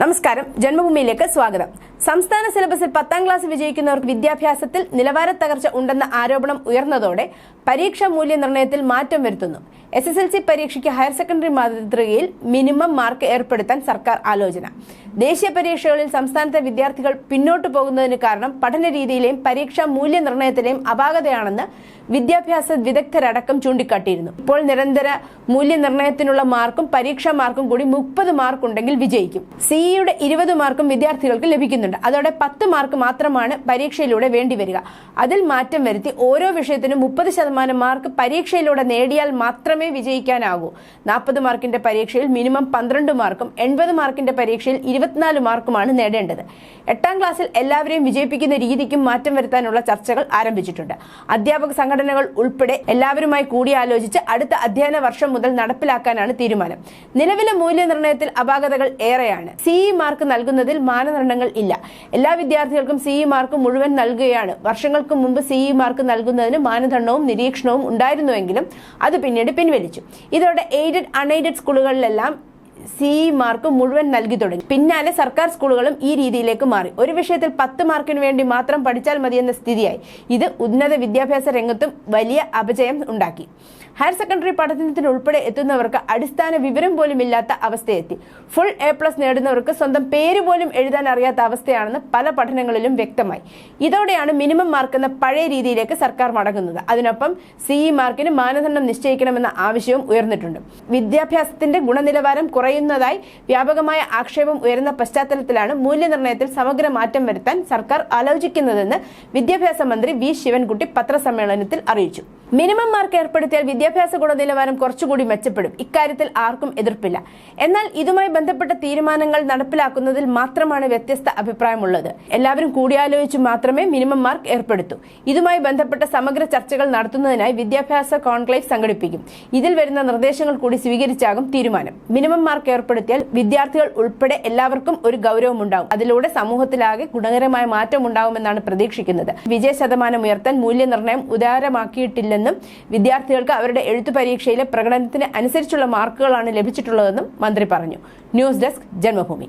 നമസ്കാരം. ജന്മഭൂമിയിലേക്ക് സ്വാഗതം. സംസ്ഥാന സിലബസിൽ പത്താം ക്ലാസ് വിജയിക്കുന്നവർക്ക് വിദ്യാഭ്യാസത്തിൽ നിലവാര തകർച്ച ഉണ്ടെന്ന ആരോപണം ഉയർന്നതോടെ പരീക്ഷാ മൂല്യനിർണയത്തിൽ മാറ്റം വരുത്തുന്നു. എസ് എസ് എൽ സി പരീക്ഷയ്ക്ക് ഹയർ സെക്കൻഡറി മാതൃകയിൽ മിനിമം മാർക്ക് ഏർപ്പെടുത്താൻ സർക്കാർ ആലോചന. ദേശീയ പരീക്ഷകളിൽ സംസ്ഥാനത്തെ വിദ്യാർത്ഥികൾ പിന്നോട്ടു പോകുന്നതിന് കാരണം പഠന രീതിയിലെയും പരീക്ഷാ മൂല്യനിർണയത്തിലെയും അപാകതയാണെന്ന് വിദ്യാഭ്യാസ വിദഗ്ധരടക്കം ചൂണ്ടിക്കാട്ടിയിരുന്നു. ഇപ്പോൾ നിരന്തര മൂല്യനിർണയത്തിനുള്ള മാർക്കും പരീക്ഷാ മാർക്കും കൂടി മുപ്പത് മാർക്ക് ഉണ്ടെങ്കിൽ വിജയിക്കും സിഇയുടെ ഇരുപത് മാർക്കും വിദ്യാർത്ഥികൾക്ക് ലഭിക്കുന്നുണ്ട്. അതോടെ പത്ത് മാർക്ക് മാത്രമാണ് പരീക്ഷയിലൂടെ വേണ്ടിവരിക. അതിൽ മാറ്റം വരുത്തി ഓരോ വിഷയത്തിനും മുപ്പത് ശതമാനം മാർക്ക് പരീക്ഷയിലൂടെ നേടിയാൽ മാത്രമേ വിജയിക്കാനാകൂ. നാൽപ്പത് മാർക്കിന്റെ പരീക്ഷയിൽ മിനിമം പന്ത്രണ്ട് മാർക്കും എൺപത് മാർക്കിന്റെ പരീക്ഷയിൽ ഇരുപത്തിനാല് മാർക്കുമാണ് നേടേണ്ടത്. എട്ടാം ക്ലാസ്സിൽ എല്ലാവരെയും വിജയിപ്പിക്കുന്ന രീതിക്കും മാറ്റം വരുത്താനുള്ള ചർച്ചകൾ ആരംഭിച്ചിട്ടുണ്ട്. അധ്യാപക സംഘടനകൾ ഉൾപ്പെടെ എല്ലാവരുമായി കൂടിയാലോചിച്ച് അടുത്ത അധ്യയന വർഷം മുതൽ നടപ്പിലാക്കാനാണ് തീരുമാനം. നിലവിലെ മൂല്യനിർണയത്തിൽ അപാകതകൾ ഏറെയാണ്. സിഇ മാർക്ക് നൽകുന്നതിൽ മാനദണ്ഡങ്ങൾ ഇല്ല. എല്ലാ വിദ്യാർത്ഥികൾക്കും സിഇ മാർക്ക് മുഴുവൻ നൽകുകയാണ്. വർഷങ്ങൾക്ക് മുമ്പ് സിഇ മാർക്ക് നൽകുന്നതിന് മാനദണ്ഡവും നിരീക്ഷണവും ഉണ്ടായിരുന്നുവെങ്കിലും അത് പിന്നീട് പിൻവലിച്ചു. ഇതോടെ എയ്ഡഡ് അൺഎയ്ഡഡ് സ്കൂളുകളിലെല്ലാം സി മാർക്ക് മുഴുവൻ നൽകി തുടങ്ങി. പിന്നാലെ സർക്കാർ സ്കൂളുകളും ഈ രീതിയിലേക്ക് മാറി. ഒരു വിഷയത്തിൽ പത്ത് മാർക്കിന് വേണ്ടി മാത്രം പഠിച്ചാൽ മതിയെന്ന സ്ഥിതിയായി. ഇത് ഉന്നത വിദ്യാഭ്യാസ രംഗത്തും വലിയ അപജയം ഉണ്ടാക്കി. ഹയർ സെക്കൻഡറി പഠനത്തിന് ഉൾപ്പെടെ എത്തുന്നവർക്ക് അടിസ്ഥാന വിവരം പോലും ഇല്ലാത്ത അവസ്ഥയെത്തി. ഫുൾ എ പ്ലസ് നേടുന്നവർക്ക് സ്വന്തം പേര് പോലും എഴുതാൻ അറിയാത്ത അവസ്ഥയാണെന്ന് പല പഠനങ്ങളിലും വ്യക്തമായി. ഇതോടെയാണ് മിനിമം മാർക്ക് എന്ന പഴയ രീതിയിലേക്ക് സർക്കാർ മടങ്ങുന്നത്. അതിനൊപ്പം സിഇ മാർക്കിന് മാനദണ്ഡം നിശ്ചയിക്കണമെന്ന ആവശ്യവും ഉയർന്നിട്ടുണ്ട്. വിദ്യാഭ്യാസത്തിന്റെ ഗുണനിലവാരം കുറയുന്നതായി വ്യാപകമായ ആക്ഷേപം ഉയരുന്ന പശ്ചാത്തലത്തിലാണ് മൂല്യനിർണയത്തിൽ സമഗ്ര മാറ്റം വരുത്താൻ സർക്കാർ ആലോചിക്കുന്നതെന്ന് വിദ്യാഭ്യാസ മന്ത്രി വി. ശിവൻകുട്ടി പത്രസമ്മേളനത്തിൽ അറിയിച്ചു. മിനിമം മാർക്ക് ഏർപ്പെടുത്തിയാൽ വിദ്യാഭ്യാസ ഗുണനിലവാരം കുറച്ചുകൂടി മെച്ചപ്പെടും. ഇക്കാര്യത്തിൽ ആർക്കും എതിർപ്പില്ല. എന്നാൽ ഇതുമായി ബന്ധപ്പെട്ട തീരുമാനങ്ങൾ നടപ്പിലാക്കുന്നതിൽ മാത്രമാണ് വ്യത്യസ്ത അഭിപ്രായമുള്ളത്. എല്ലാവരും കൂടിയാലോചിച്ച് മാത്രമേ മിനിമം മാർക്ക് ഏർപ്പെടുത്തൂ. ഇതുമായി ബന്ധപ്പെട്ട സമഗ്ര ചർച്ചകൾ നടത്തുന്നതിനായി വിദ്യാഭ്യാസ കോൺക്ലേവ് സംഘടിപ്പിക്കും. ഇതിൽ വരുന്ന നിർദ്ദേശങ്ങൾ കൂടി സ്വീകരിച്ചാകും തീരുമാനം. മിനിമം മാർക്ക് ഏർപ്പെടുത്തിയാൽ വിദ്യാർത്ഥികൾ ഉൾപ്പെടെ എല്ലാവർക്കും ഒരു ഗൗരവമുണ്ടാകും അതിലൂടെ സമൂഹത്തിലാകെ ഗുണകരമായ മാറ്റം ഉണ്ടാകുമെന്നാണ് പ്രതീക്ഷിക്കുന്നത്. വിജയ ശതമാനം ഉയർത്താൻ മൂല്യനിർണയം ഉദാരമാക്കിയിട്ടില്ലെന്നും വിദ്യാർത്ഥികൾക്ക് അവരുടെ എഴുത്തു പരീക്ഷയിലെ പ്രകടനത്തിന് അനുസരിച്ചുള്ള മാർക്കുകളാണ് ലഭിച്ചിട്ടുള്ളതെന്നും മന്ത്രി പറഞ്ഞു. News desk Janmabhumi.